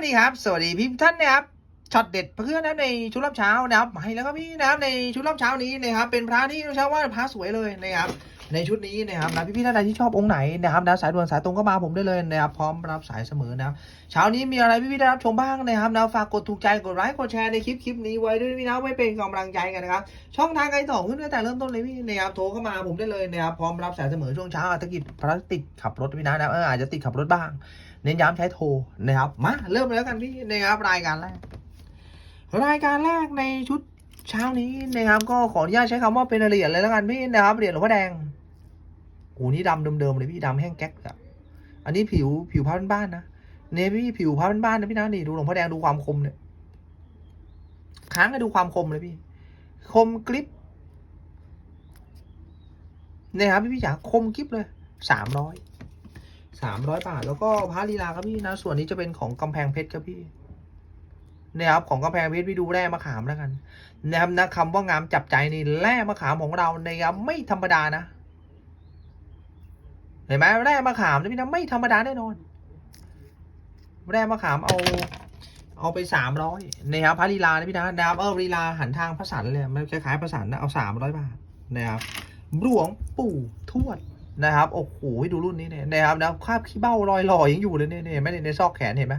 วัสดีครับ สวัสดีพี่ท่านนะครับช็อตเด็ดเพื่อนนะในชุดรับเช้านะครับมาให้แล้วครับพี่นะครับในชุดรับเช้านี้นะครับ เป็นพระที่เช้าว่าพระสวยเลยนะครับ ในชุดนี้นะครับนะพี่พี่ๆท่านใดที่ชอบองค์ไหนนะครับนะสายด่วนสายตรงก็มาผมได้เลยนะครับพร้อมรับสายเสมอนะครับเช้านี้มีอะไรพี่พี่ๆได้รับชมบ้างนะครับนะฝากกดถูกใจกดไลค์กดแชร์ในคลิปคลิปนี้ไว้ด้วยพี่นะไว้เป็นกำลังใจกันนะครับช่องทางการต่อขึ้นตั้งแต่เริ่มต้นเลยพี่นะครับโทรเข้ามาผมได้เลยนะครับพร้อมรับสายเสมอช่วงเช้าอาจจะกิจภารกิจขับรถพี่นะนะเอออาจจะติดขับรถบ้าง เน้นย้ำใช้โทรนะครับ มาเริ่มเลยแล้วกันพี่นะครับรายการแรก รายการแรกในชุดเช้านี้นะครับก็ขออนุญาตใช้คำว่าเป็นเหรียญเลยแล้วกันพี่นะครับเหรียญหลวงพ่อแดงโอ้นี่ดำเดิมๆเลยพี่ดำแห้งแก๊กอะอันนี้ผิวผิวผ้าบ้านๆนะเนี่ยพี่ผิวผ้าบ้านๆนะพี่นะนี่ดูหลวงพ่อแดงดูความคมเนี่ยค้างให้ดูความคมเลยพี่ คมกริปเนี่ยครับพี่พี่จ๋าคมกริปเลยสามร้อย สามร้อยบาท แล้วก็พระลีลาครับพี่นะ ส่วนนี้จะเป็นของกำแพงเพชรครับพี่นะครับของกำแพงเพชรพี่ดูแร่มะขามแล้วกันนะครับนะคำว่างามจับใจนี่แร่มะขามของเรานะครับไม่ธรรมดานะเห็นไหมแร่มะขามนี่พี่นะไม่ธรรมดาแน่นอน แร่มะขามเอา เอาไปสามร้อยนะครับพระลีลานะพี่นะนะครับเออลีลาหันทางพระสันเลยมันคล้ายๆพระสันนะเอาสามร้อยบาทนะครับหลวงปู่ทวด นะครับโอ้โหดูรุ่นนี้เนี่ยนะครับนะคราบขี้เบ้าลอยๆยังอยู่เลยเนี่ยเห็นไหมในซอกแขนเห็นไหม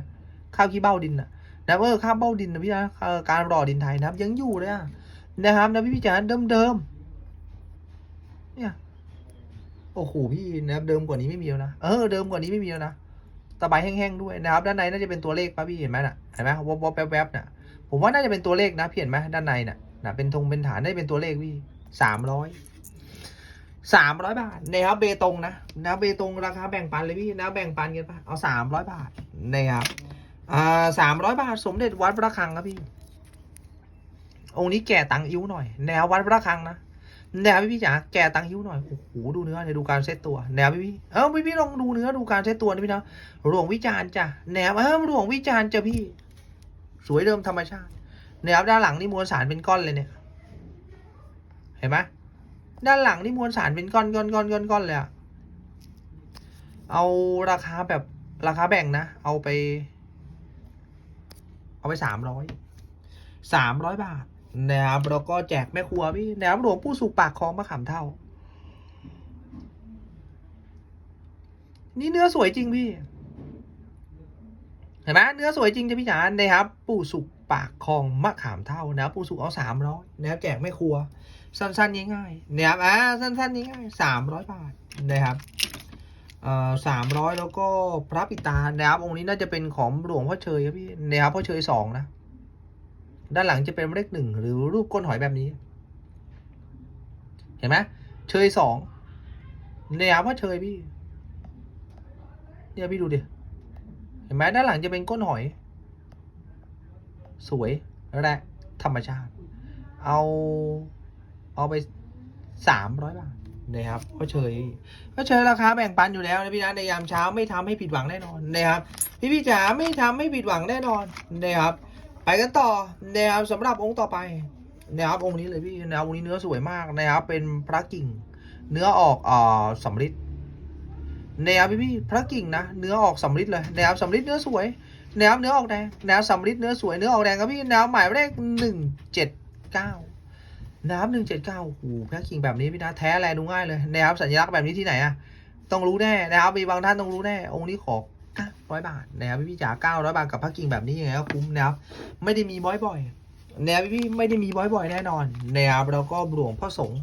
คราบขี้เบ้าดินอะนะเออข้ามเบ้าดินนะพี่นะการรอดินไทยนะครับ ยังอยู่เลยอะนะครับนะพี่พี่จ๋าเดิมเดิมๆเนี่ยโอ้โหพี่นะครับเดิมกว่านี้ไม่มีแล้วนะเออเดิมกว่านี้ไม่มีแล้วนะตะไบแห้งๆด้วยนะครับ ด้านในน่าจะเป็นตัวเลขป่ะพี่เห็นไหมน่ะเห็นไหมวบวบแวบแวบๆน่ะ ผมว่าน่าจะเป็นตัวเลขนะพี่เห็นไหมด้านในน่ะนะเป็นธงเป็นฐานได้เป็นตัวเลขพี่สามร้อย สามร้อยบาทนะครับเบตงนะนะเบตงราคาแบ่งปันเลยพี่นะแบ่งปันกันปะเอาสามร้อยบาทนะครับอ่าสามร้อยบาทสมเด็จวัดพระฆังครับพี่ องค์นี้แก่ตังอิ้วหน่อยแนววัดพระฆังนะแนวพี่พี่จ๋าแก่ตังอิ้วหน่อยโอ้โหดูเนื้อเนี่ยดูการเซตตัวแนวพี่พี่เออพี่พี่ลองดูเนื้อดูการเซตตัวนี่พี่นะหลวงวิจารณ์จ้ะแนวเออหลวงวิจารณ์จ้ะพี่ สวยเดิมธรรมชาติแนวด้านหลังนี่มวลสารเป็นก้อนเลยเนี่ย เห็นไหม ด้านหลังนี่มวลสารเป็นก้อนก้อนก้อนก้อนก้อนเลยอะเอาราคาแบบราคาแบ่งนะ เอาไป เอาไปสามร้อยสามร้อยบาทนะครับแล้วก็แจกแม่ครัวพี่นะครับหลวงปู่สุกปากคลองมะขามเท่า นี่เนื้อสวยจริงพี่ เห็นไหมเนื้อสวยจริงจ้ะพี่จ๋านะครับ ปู่สุกปากคลองมะขามเท่านะครับปู่สุกเอาสามร้อยนะครับแจกแม่ครัว สั้นๆง่ายๆนะครับอ่าสั้นๆง่ายๆสามร้อยบาทนะครับเอ่อสามร้อยแล้วก็พระปิตานะครับองค์นี้น่าจะเป็นของหลวงพ่อเชยครับพี่นะครับพ่อเชยสองนะด้านหลังจะเป็นเลขหนึ่งหรือรูปก้นหอยแบบนี้ เห็นไหมเชยสองนะครับพ่อเชยพี่เนี่ยพี่ดูดิเห็นไหมด้านหลังจะเป็นก้นหอย สวยและธรรมชาติ เอา เอาไปสามร้อยบาทนะครับพ่อเชยก็เชิญราคาแบ่งปันอยู่แล้วนะพี่นะในยามเช้าไม่ทำให้ผิดหวังแน่นอนนะครับ พี่พี่จ๋าไม่ทำให้ผิดหวังแน่นอนนะครับ ไปกันต่อนะครับสำหรับองค์ต่อไปนะครับองค์นี้เลยพี่นะครับองค์นี้เนื้อสวยมากนะครับ เป็นพระกิ่ง เนื้อออกอ่อสำริดนะครับพี่พี่พระกิ่งนะเนื้อออกสำริดเลยนะครับสำริดเนื้อสวยนะครับเนื้อออกแดงนะครับสำริดเนื้อสวยเนื้อออกแดงครับพี่นะครับหมายเลขหนึ่งเจ็ดเก้า น้ำหนึ่งเจ็ดเก้าโอ้โหแพ็คกิ่งแบบนี้พี่นะแท้แลดูง่ายเลยนะครับสัญลักษณ์แบบนี้ที่ไหนอะต้องรู้แน่นะครับมีบางท่านต้องรู้แน่องค์นี้ขอเก้าร้อยบาทนะครับพี่จ๋าเก้าร้อยบาทกับแพ็คกิ่งแบบนี้ยังไงก็คุ้มนะครับไม่ได้มีบ่อยๆนะครับพี่ไม่ได้มีบ่อยๆแน่นอนนะครับแล้วก็หลวงพ่อสงฆ์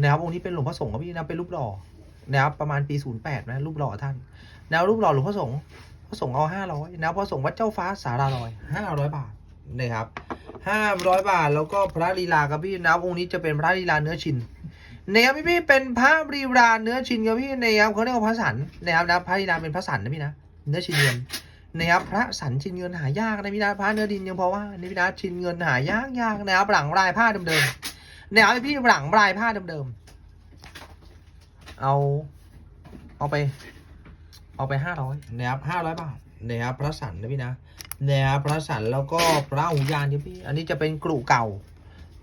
นะครับองค์นี้เป็นหลวงพ่อสงฆ์ครับพี่นะเป็นรูปหล่อนะครับประมาณปีศูนย์แปดนะรูปหล่อท่านแนวรูปหล่อหลวงพ่อสงฆ์พ่อสงฆ์เอาห้าร้อยนะพ่อสงฆ์วัดเจ้าฟ้าสาราลอยห้าร้อยบาท นะครับห้าร้อยบาทแล้วก็พระลีลาครับพี่นะครับองค์นี้จะเป็นพระลีลาเนื้อชินนะครับพี่พี่เป็นพระลีลาเนื้อชินครับพี่นะครับเขาเรียกว่าพระสันนะครับนะพระลีลาเป็นพระสันนะพี่นะเนื้อชินเงินนะครับพระสันชินเงินหายากนะพี่นะพระเนื้อดินยังเพราะว่านี่พี่นะชินเงินหายากยากนะครับหลังลายผ้าเดิมๆนะครับพี่หลังลายผ้าเดิมๆเอาเอาไป เอาไปห้าร้อยนะครับห้าร้อยบาทนะครับพระสันนะพี่นะ นะพระสันแล้วก็พระหูยานพี่ อันนี้จะเป็นกรุเก่า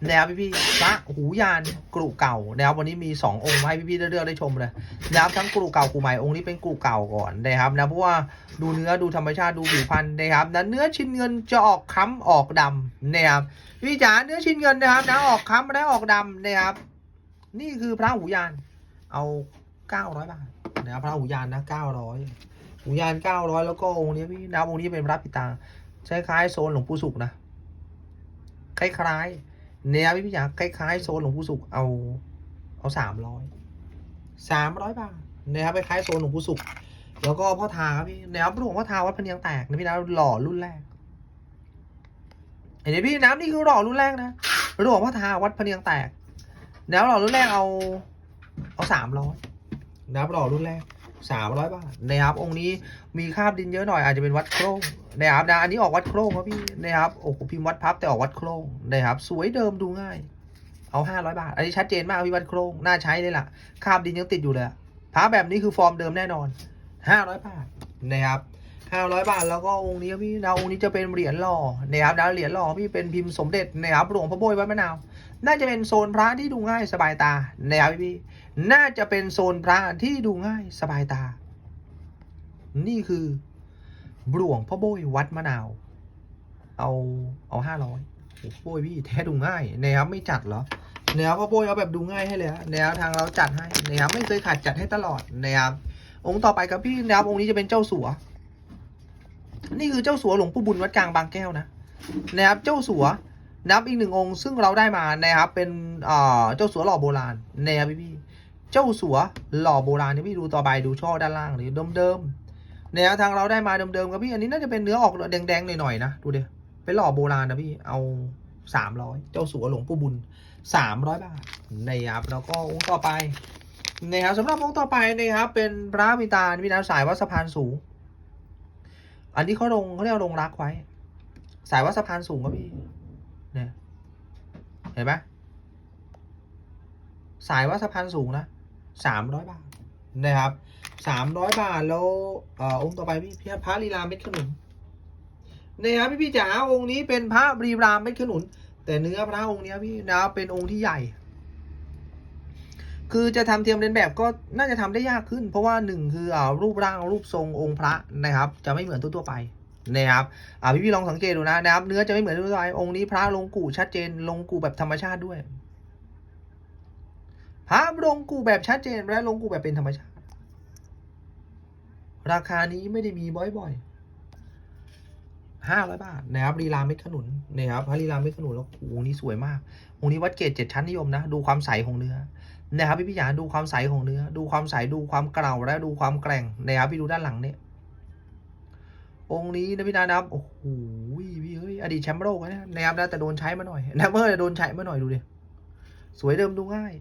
นะพี่พี่พระหูยานกรุเก่านะวันนี้มี2องค์ให้พี่พี่ได้เลือกได้ชมเลยนะทั้งกรุเก่ากรุใหม่องค์นี้เป็นกรุเก่าก่อนนะครับนะเพราะว่าดูเนื้อดูธรรมชาติดูผิวพรรณนะครับนะเนื้อชิ้นเงินจะออกค้ำออกดำนะครับพี่จ๋าเนื้อชิ้นเงินนะครับนะออกค้ำและออกดำนะครับ นี่คือพระหูยานเอา900บาทนะครับพระหูยานนะ900 ถุงยานเก้าร้อยแล้วก็องค์นี้พี่น้ำองค์นี้เป็นพระปิตาคล้ายๆโซนหลวงปู่สุกนะคล้ายๆเนี่ยพี่พี่อยากคล้ายๆโซนหลวงปู่สุกเอาเอาสามร้อยสามร้อยบาทนะครับคล้ายๆโซนหลวงปู่สุกแล้วก็พ่อทาครับพี่นะครับหลวงพ่อทาวัดพเนียงแตกนะพี่นะหล่อรุ่นแรกเห็นไหมพี่น้ำนี่คือหล่อรุ่นแรกนะหลวงพ่อทาวัดพเนียงแตกแล้วหล่อรุ่นแรกเอาเอาสามร้อยนะครับหล่อรุ่นแรก สามร้อยบาทนะครับองค์นี้มีคราบดินเยอะหน่อยอาจจะเป็นวัดโครงนะครับนะอันนี้ออกวัดโครงครับพี่นะครับโอ้โหพิมพ์วัดพับแต่ออกวัดโครงนะครับสวยเดิมดูง่าย เอาห้าร้อยบาท อันนี้ชัดเจนมากพี่วัดโครงน่าใช้เลยล่ะคราบดินยังติดอยู่เลยพระแบบนี้คือฟอร์มเดิมแน่นอนห้าร้อยบาทนะครับ ห้าร้อยบาทแล้วก็องค์นี้พี่นะองค์นี้จะเป็นเหรียญหล่อนะครับนะเหรียญหล่อพี่เป็นพิมพ์สมเด็จนะครับหลวงพ่อโบยวัดมะนาว น่าจะเป็นโซนพระที่ดูง่ายสบายตานะครับพี่น่าจะเป็นโซนพระที่ดูง่ายสบายตา นี่คือหลวงพ่อโบยวัดมะนาว เอาเอาห้าร้อยโอ้โหโบยพี่แท้ดูง่ายนะครับไม่จัดเหรอนะครับพ่อโบยเอาแบบดูง่ายให้เลยนะครับทางเราจัดให้นะครับไม่เคยขาดจัดให้ตลอดนะครับองค์ต่อไปครับพี่นะครับองค์นี้จะเป็นเจ้าสัว นี่คือเจ้าสัวหลวงปู่บุญวัดกลางบางแก้วนะนะครับเจ้าสัวนับอีกหนึ่งองค์ ซึ่งเราได้มานะครับเป็นเจ้าสัวหล่อโบราณนะครับพี่พี่เจ้าสัวหล่อโบราณนี่พี่ดูต่อไปดูช่อด้านล่างเลยเดิมๆเนี่ยทางเราได้มาเดิมๆครับพี่อันนี้น่าจะเป็นเนื้อออกแดงๆหน่อยๆนะดูเดิเป็นหล่อโบราณนะพี่เอาสามร้อยเจ้าสัวหลวงปู่บุญสามร้อยบาทนะครับแล้วก็องค์ต่อไปนะครับสำหรับองค์ต่อไปนะครับเป็นพระมิตาพี่นะสายวัดสะพานสูง อันนี้เขาลงเขาเรียกลงรักไว้ สายวัดสะพานสูงครับพี่เนี่ยเห็นไหมสายว่าสะพานสูงนะสามร้อยบาทนะครับสามร้อยบาทแล้วอองค์ต่อไปพี่พี่พระลีลาเม็ดขนุนนะครับพี่พี่จ๋าองค์นี้เป็นพระลีลาเม็ดขนุน แต่เนื้อพระองค์เนี้ยพี่นะครับเป็นองค์ที่ใหญ่ คือจะทำเทียมเลียนแบบก็น่าจะทำได้ยากขึ้น เพราะว่าหนึ่งคืออรูปร่างรูปทรงองค์พระนะครับ จะไม่เหมือนทั่วไปนะครับอ่าพี่พี่ลองสังเกตดูนะนะครับ เนื้อจะไม่เหมือนทั่วไปองค์นี้พระลงกู่ชัดเจนลงกู่แบบธรรมชาติด้วยพระลงกู่แบบชัดเจนและลงกู่แบบเป็นธรรมชาติ ราคานี้ไม่ได้มีบ่อยๆห้าร้อยบาทนะครับลีลาเม็ดขนุนนะครับพระลีลาเม็ดขนุนแล้วโอ้นี่สวยมากองค์นี้วัดเกรดเจ็ดชั้นนิยมนะ ดูความใสของเนื้อ นะครับพี่พี่อยาดูความใสของเนื้อ ดูความใสดูความเกลาและดูความแกร่งนะครับพี่ดูด้านหลังเนี่ยองค์นี้นะพี่นานะครับโอ้โหพี่เฮ้ยอดีตแชมป์โลกนะนะครับนะแต่โดนใช้มาหน่อยนะเมื่อโดนใช้มาหน่อยดูดิสวยเดิมดูง่าย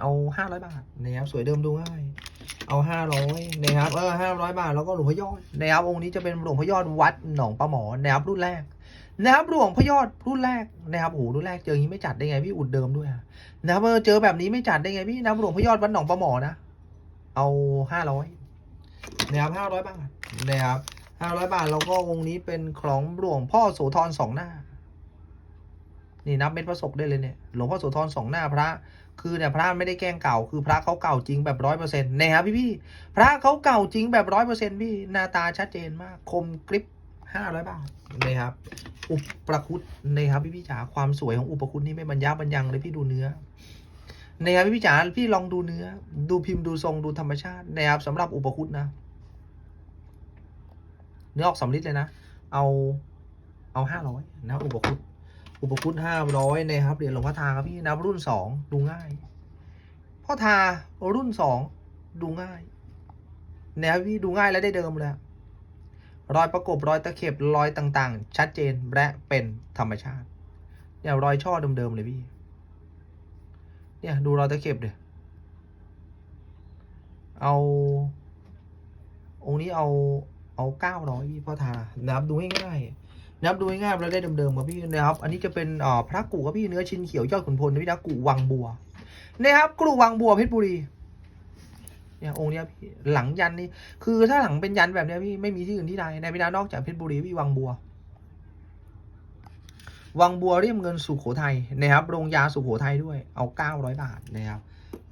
เอาห้าร้อยบาทนะครับสวยเดิมดูง่าย เอาห้าร้อยนะครับเออห้าร้อยบาทแล้วก็หลวงพ่อยอดนะครับองค์นี้จะเป็นหลวงพ่อยอดวัดหนองปลาหมอนะครับรุ่นแรก นะครับหลวงพยอดรุ่นแรกนะครับโอ้โหรุ่นแรกเจออย่างนี้ไม่จัดได้ไงพี่อุดเดิมด้วยนะครับเออเจอแบบนี้ไม่จัดได้ไงพี่นะหลวงพยอดวัดหนองปลาหมอนะเอาห้าร้อยนะครับห้าร้อยบาทนะครับห้าร้อยบาทแล้วก็วงนี้เป็นของหลวงพ่อโสธรสองหน้า นี่นับเม็ดประสบได้เลยเนี่ยหลวงพ่อโสธรสองหน้าพระ คือเนี่ยพระไม่ได้แกล้งเก่า คือพระเขาเก่าจริงแบบร้อยเปอร์เซ็นต์นะครับพี่พี่พระเขาเก่าจริงแบบร้อยเปอร์เซ็นต์พี่หน้าตาชัดเจนมากคมกริบ ห้าร้อยบาทนะครับ อุปคุตนะครับพี่พี่จ๋าความสวยของอุปคุตนี่ไม่บรรยาบรรยังเลยพี่ดูเนื้อนะครับพี่พี่จ๋าพี่ลองดูเนื้อ ดูพิมพ์ดูทรงดูธรรมชาตินะครับสำหรับอุปคุตนะ เนื้อออกสำลิดเลยนะ เอาเอาห้าร้อยนะอุปคุตอุปคุตห้าร้อยนะครับเหรียญหลวงพ่อทาครับพี่นะรุ่นสองดูง่ายพ่อทารุ่นสองดูง่ายนะครับพี่ดูง่ายและได้เดิมเลย รอยประกบรอยตะเข็บรอยต่างๆ ชัดเจนและเป็นธรรมชาติเนี่ยรอยช่อเดิมๆเลยพี่ เนี่ยดูรอยตะเข็บเดี๋ยเอาองค์นี้เอาเอาเก้าร้อยพี่พ่อทานะครับดูง่ายๆนะครับดูง่ายๆแล้วได้เดิมๆครับพี่นะครับ อันนี้จะเป็นอ่อพระกู่ครับพี่เนื้อชิ้นเขียวยอดขุนพลนะพี่นะกู่วังบัวนะครับกู่วังบัวเพชรบุรี เนี่ยองค์เนี้ยพี่หลังยันนี่คือถ้าหลังเป็นยันแบบเนี้ยพี่ไม่มีที่อื่นที่ใดในพี่นะนอกจากเพชรบุรีพี่วังบัว วังบัวเรียมเงินสุโขทัยนะครับโรงยาสุโขทัยด้วยเอา900บาทนะครับ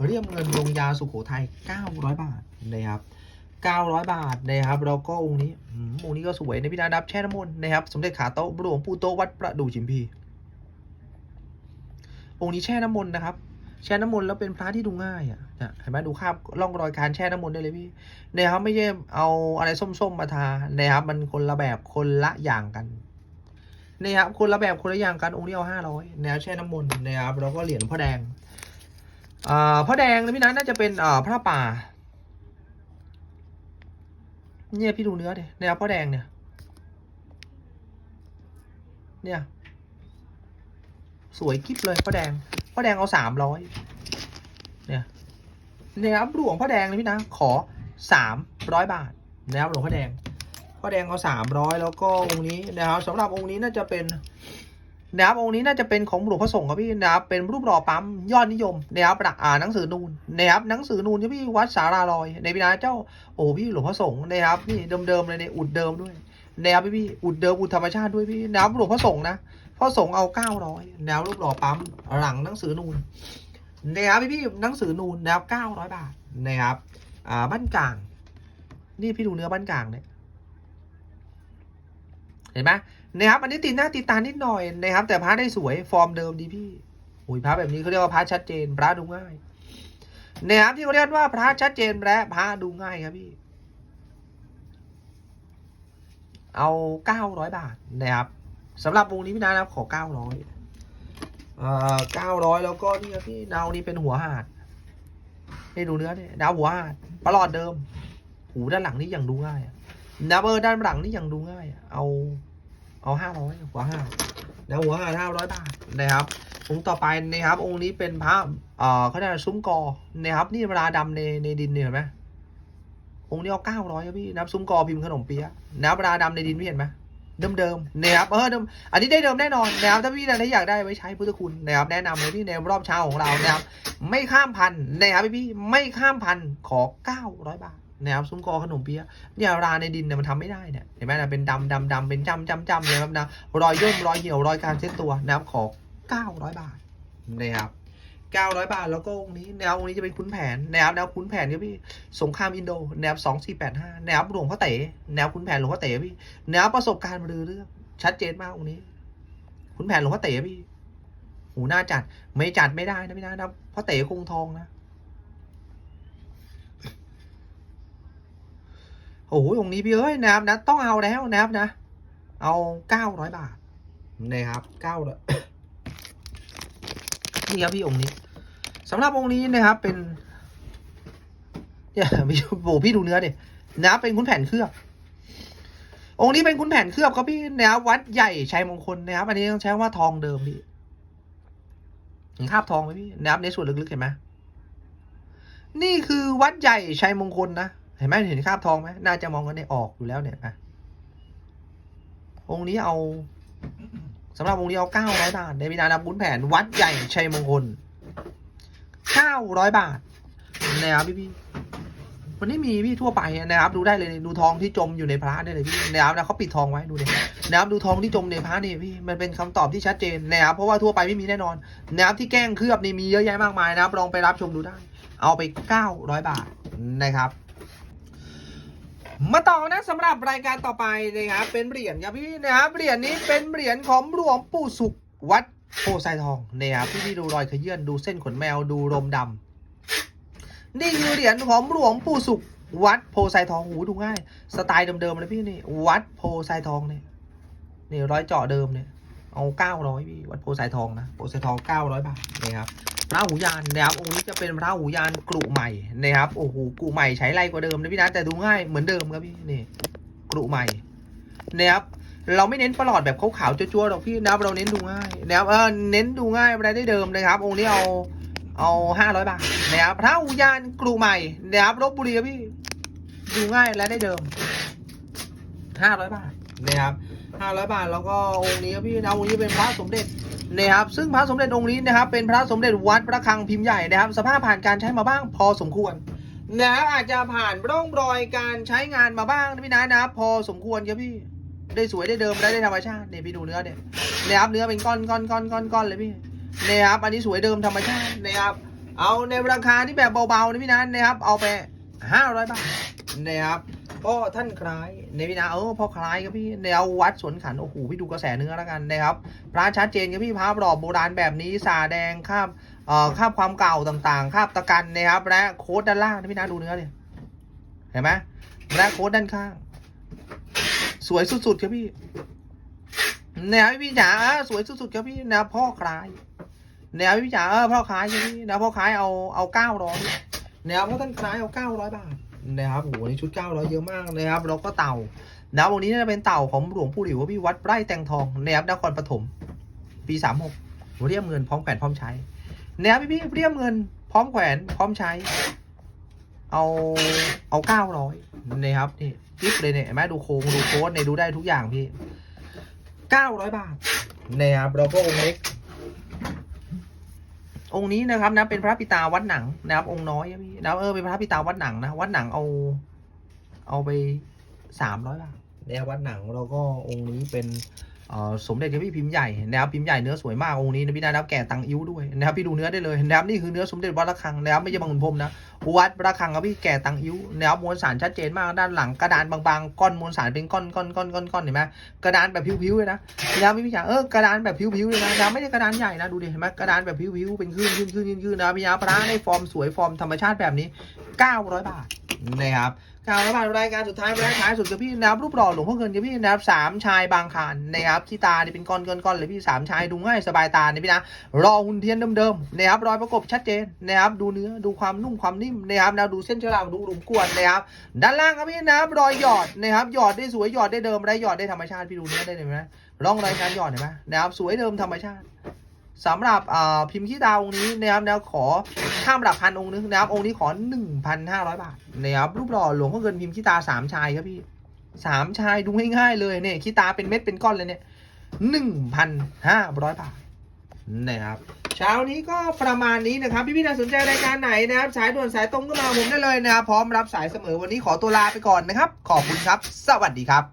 เรียมเงินโรงยาสุโขทัย900บาทนะครับ900บาทนะครับแล้วก็องค์นี้องค์นี้ก็สวยในพี่นาดับแช่น้ำมนต์นะครับสมเด็จขาโต๊ะหลวงปู่โตะวัดประดู่จิมพีองค์นี้แช่น้ำมนต์นะครับ แช่น้ำมนต์แล้วเป็นพระที่ดูง่ายอะเห็นไหมดูคราบร่องรอยการแช่น้ำมนต์ได้เลยพี่นะครับไม่ใช่เอาอะไรส้มๆมาทานะครับมันคนละแบบคนละอย่างกันนะครับคนละแบบคนละอย่างกันองค์นี้เอาห้าร้อยนะครับแช่น้ำมนต์นะครับแล้วก็เหรียญพ่อแดงอ่าพ่อแดงนะพี่นะน่าจะเป็นอ่าพระป่าเนี่ยพี่ดูเนื้อดินะครับพ่อแดงเนี่ย เนี่ย สวยกิ๊บเลยพ่อแดง พ่อแดงเอาสามร้อยเนี่ยนะครับหลวงพ่อแดงเลยพี่นะขอสามร้อยบาทนะครับหลวงพ่อแดงพ่อแดงเอาสามร้อยแล้วก็องค์นี้นะครับสำหรับองค์นี้น่าจะเป็นนะครับองค์นี้น่าจะเป็นของหลวงพ่อสงฆ์ครับพี่นะครับเป็นรูปหล่อปั๊มยอดนิยมนะครับอ่าหนังสือนูนนะครับหนังสือนูนที่พี่วัดสาราลอยในพินาเจ้าโอ้พี่หลวงพ่อสงฆ์นะครับนี่เดิมๆเลยเนี่ยอุดเดิมด้วยนะครับพี่พี่อุดเดิมอุดธรรมชาติด้วยพี่นะครับหลวงพ่อสงฆ์นะ พ่อสงฆ์เอาเก้าร้อยแนวรูปหล่อปั๊มหลังหนังสือนูนนะครับพี่พี่หนังสือนูนนะครับเก้าร้อยบาทนะครับอ่าบ้านกลาง นี่พี่ดูเนื้อบ้านกลางเนี่ยเห็นไหมนะครับอันนี้ติดหน้าติดตานิดหน่อยนะครับ แต่พระได้สวยฟอร์มเดิมดีพี่อุ้ยพระแบบนี้เขาเรียกว่าพระชัดเจนพระดูง่ายนะครับที่เขาเรียกว่าพระชัดเจนและพระดูง่ายครับพี่ เอาเก้าร้อยบาทนะครับ สำหรับวงนี้พี่นานะครับขอเก้าร้อยเอ่อเก้าร้อยแล้วก็นี่ครับพี่ดาวนี้เป็นหัวหาดให้ดูเนื้อเนี่ยดาวหัวหาดประหลอดเดิม หูด้านหลังนี่ยังดูง่ายอะดาวเบอร์ด้านหลังนี่ยังดูง่าย เอา เอาห้าร้อยหัวหาดดาวหัวหาดห้าร้อยบาทนะครับองค์ต่อไปนะครับองค์นี้เป็นพระเอ่อเขาเรียกซุ้มกอนะครับนี่เวลาดำในในดินเนี่ยเห็นไหมองค์นี้เอาเก้าร้อยครับพี่นับซุ้มกอพิมพ์ขนมเปี๊ยะนับเวลาดำในดินพี่เห็นไหม เดิมเดิมๆนะครับเออเดิมอันนี้ได้เดิมแน่นอนนะครับถ้าพี่นะอยากได้ไว้ใช้พุทธคุณนะครับแนะนำเลยพี่ในรอบเช้าของเรานะครับไม่ข้ามพันนะครับพี่พี่ไม่ข้ามพันขอเก้าร้อยบาทนะครับซุ้มกอขนมเปี๊ยะเนี่ยเวลาในดินเนี่ยมันทำไม่ได้เนี่ยเห็นไหมนะเป็นดำดำดำเป็นจำจำจำเลยครับนะรอยย่นรอยเหี่ยวรอยการเซ็ตตัวนะครับขอเก้าร้อยบาทนะครับ 900บาท แล้วก็องค์นี้แนวองค์นี้จะเป็นขุนแผนแนวแนวขุนแผนครับพี่สงครามอินโด แนว2485แนวหลวงพ่อเต๋แนวขุนแผนหลวงพ่อเต๋พี่แนวประสบการณ์มาลือเรื่องชัดเจนมากองค์นี้ขุนแผนหลวงพ่อเต๋พี่หูหน้าจัดไม่จัดไม่ได้นะพี่นะนะพ่อเต๋คงทองนะโอ้โหองค์นี้พี่เอ้ยนะครับนะต้องเอาแล้วนะครับนะ เอา900บาทนะครับ900นี่ครับพี่องค์นี้ สำหรับองค์นี้นะครับเป็นเนี่ยพี่โอ้พี่ดูเนื้อดินะครับเป็นขุนแผนเคลือบองค์นี้เป็นขุนแผนเคลือบครับพี่นะวัดใหญ่ชัยมงคลนะครับอันนี้ต้องใช้ว่าทองเดิมพี่เห็นคาบทองไหมพี่นะครับในส่วนลึกๆเห็นไหมนี่คือวัดใหญ่ชัยมงคลนะเห็นไหมเห็นคาบทองไหมน่าจะมองกันได้ออกอยู่แล้วเนี่ยนะองค์นี้เอาสำหรับองค์นี้เอาเก้าร้อยบาทในพินานับบุญแผนวัดใหญ่ชัยมงคล เก้าร้อยบาทนะครับพี่พี่วันนี้มีพี่ทั่วไปนะครับ ดูได้เลยดูทองที่จมอยู่ในพระได้เลยพี่นะครับนะเขาปิดทองไว้ดูดินะครับดูทองที่จมในพระนี่พี่มันเป็นคำตอบที่ชัดเจนนะครับเพราะว่าทั่วไปไม่มีแน่นอนนะครับที่แกล้งเคลือบนี่มีเยอะแยะมากมายนะครับลองไปรับชมดูได้ เอาไปเก้าร้อยบาทนะครับมาต่อนะสำหรับรายการต่อไปนะครับเป็นเหรียญครับพี่นะครับเหรียญนี้เป็นเหรียญของหลวงปู่สุขวัด โพไซทองเนะครับพี่พี่ดูรอยขยื่นดูเส้นขนแมวดูรมดำนี่คือเหรียญของหลวงปู่สุข วัดโพไซทองหูดูง่าย สไตล์เดิมๆเลยพี่นี่ วัดโพไซทองเนี่ยนี่ร้อยเจาะเดิมเนี่ยเอาเก้าร้อยพี่วัดโพไซทองนะโพไซทองเก้าร้อยบาทนะครับพระหูยานนะครับองค์นี้จะเป็นพระหูยานกรุใหม่นะครับโอ้โหกรุใหม่ใช้ไรกว่าเดิมนะพี่นะแต่ดูง่ายเหมือนเดิมครับพี่นี่กรุใหม่นะครับ เราไม่เน้นประหลอดแบบขาวๆจั่วๆหรอกพี่นะครับเราเน้นดูง่ายนะครับเออเน้นดูง่ายอะไรได้เดิมนะครับ องค์นี้เอาเอาห้าร้อยบาทนะครับพระหูยานกรุใหม่นะครับลบบุรีครับพี่ ดูง่ายและได้เดิมห้าร้อยบาทนะครับห้าร้อยบาทแล้วก็องค์นี้ครับพี่นะองค์นี้เป็นพระสมเด็จนะครับซึ่งพระสมเด็จองค์นี้นะครับ เป็นพระสมเด็จวัดพระคลังพิมพ์ใหญ่นะครับ สภาพผ่านการใช้มาบ้างพอสมควรนะครับอาจจะผ่านร่องรอยการใช้งานมาบ้างนะพี่นะนะพอสมควรครับพี่ ได้สวยได้เดิมได้ได้ธรรมชาติเนี่ยพี่ดูเนื้อเนี่ยนะครับเนื้อเป็นก้อนก้อนก้อนก้อนก้อนเลยพี่นะครับอันนี้สวยเดิมธรรมชาตินะครับเอาในราคาที่แบบเบาๆนะพี่นะนะครับเอาไปห้าร้อยบาทนะครับก็ท่านคล้ายในพี่นะเออพอคล้ายครับพี่แนววัดสวนขันโอ้โหพี่ดูกระแสเนื้อแล้วกันนะครับพระชัดเจนครับพี่พระปลอบโบราณแบบนี้สาแดงคาบเอ่อคาบความเก่าต่างๆคาบตะกันนะครับและโค้ดด้านล่างนะพี่นะดูเนื้อเนี่ยเห็นไหมและโค้ดด้านข้าง สวยสุดๆครับพี่แนวพี่จ๋าสวยสุดๆครับพี่แนวพ่อคลายแนวพี่จ๋าเออพ่อขายใช่ไหมแนวพ่อขายเอาเอาเก้าร้อยแนวพ่อท่านขายเอาเก้าร้อยบาทนะครับโอ้โหนี่ชุดเก้าร้อยเยอะมากนะครับแล้วก็เต่านะวันนี้น่าจะเป็นเต่าของหลวงปู่หลิวพี่วัดไร่แตงทองนะครับนครปฐมปีสามหกเรียมเงินพร้อมแขวนพร้อมใช้แนวพี่พี่เรียมเงินพร้อมแขวนพร้อมใช้ เอาเอาเก้าร้อยนะครับนี่ กิ๊บเลยเนี่ยเห็นไหมดูโค้งดูโค้ดเนี่ยดูได้ทุกอย่างพี่เก้าร้อยบาทนะครับแล้วก็องค์เล็ก องค์นี้นะครับนะเป็นพระปิตาวัดหนังนะครับองค์น้อยพี่นะเออเป็นพระปิตาวัดหนังนะวัดหนังเอา เอาไปสามร้อยบาทเนี่ยวัดหนังแล้วก็องค์นี้เป็น สมเด็จพระพี่พิมพ์ใหญ่นะครับพิมพ์ใหญ่เนื้อสวยมากองค์นี้นะพี่นะครับแก่ตังอิ้วด้วยนะครับพี่ดูเนื้อได้เลยนะครับนี่คือเนื้อสมเด็จวัดระฆังนะครับไม่ใช่บางขุนพรมนะวัดระฆังครับพี่แก่ตังอิ้วนะครับมวลสารชัดเจนมากด้านหลังกระดานบางๆก้อนมวลสารเป็นก้อนก้อนก้อนก้อนก้อนเห็นไหมกระดานแบบพิ้วๆเลยนะแล้วพี่จ๋าเออกระดานแบบผิวๆเลยนะนะไม่ได้กระดานใหญ่นะดูดิเห็นไหมกระดานแบบผิวๆเป็นคลื่นขึ้นขึ้นขึ้นขึ้นนะพี่ยาพระในฟอร์มสวยฟอร์มธรรมชาติแบบนี้ 900 บาท นะครับ900บาทรายการสุดท้ายรายท้ายสุดกับพี่นะครับรูปหล่อหลวงพ่อเงินกับพี่นะครับสามชายบางคานนะครับขี้ตาเนี่ยเป็นก้อนก้อนก้อนเลยพี่สามชายดูง่ายสบายตาเนี่ยพี่นะรอหุ่นเทียนเดิมๆนะครับรอยประกบชัดเจนนะครับดูเนื้อดูความนุ่มความนิ่มนะครับนะดูเส้นเชื้อราดูหลุมกวนนะครับด้านล่างครับพี่นะครับรอยหยอดนะครับหยอดได้สวยหยอดได้เดิมได้หยอดได้ธรรมชาติพี่ดูเนื้อได้เลยไหมร่องรอยการหยอดเห็นไหมนะครับสวยเดิมธรรมชาติ สำหรับพิมพ์ขี้ตาองค์นี้นะครับแนวขอข้ามหลักพันองค์นึงนะครับองค์นี้ขอ 1,500 บาทนะครับรูปหล่อหลวงพ่อเงินพิมพ์ขี้ตาสามชายครับพี่สามชายดูง่ายๆเลยเนี่ยขี้ตาเป็นเม็ดเป็นก้อนเลยเนี่ย1,500บาทนะครับเช้านี้ก็ประมาณนี้นะครับพี่พี่ๆน่าสนใจรายการไหนนะครับ สายด่วนสายตรงก็มาผมได้เลยนะครับ พร้อมรับสายเสมอวันนี้ขอตัวลาไปก่อนนะครับ ขอบคุณครับ สวัสดีครับ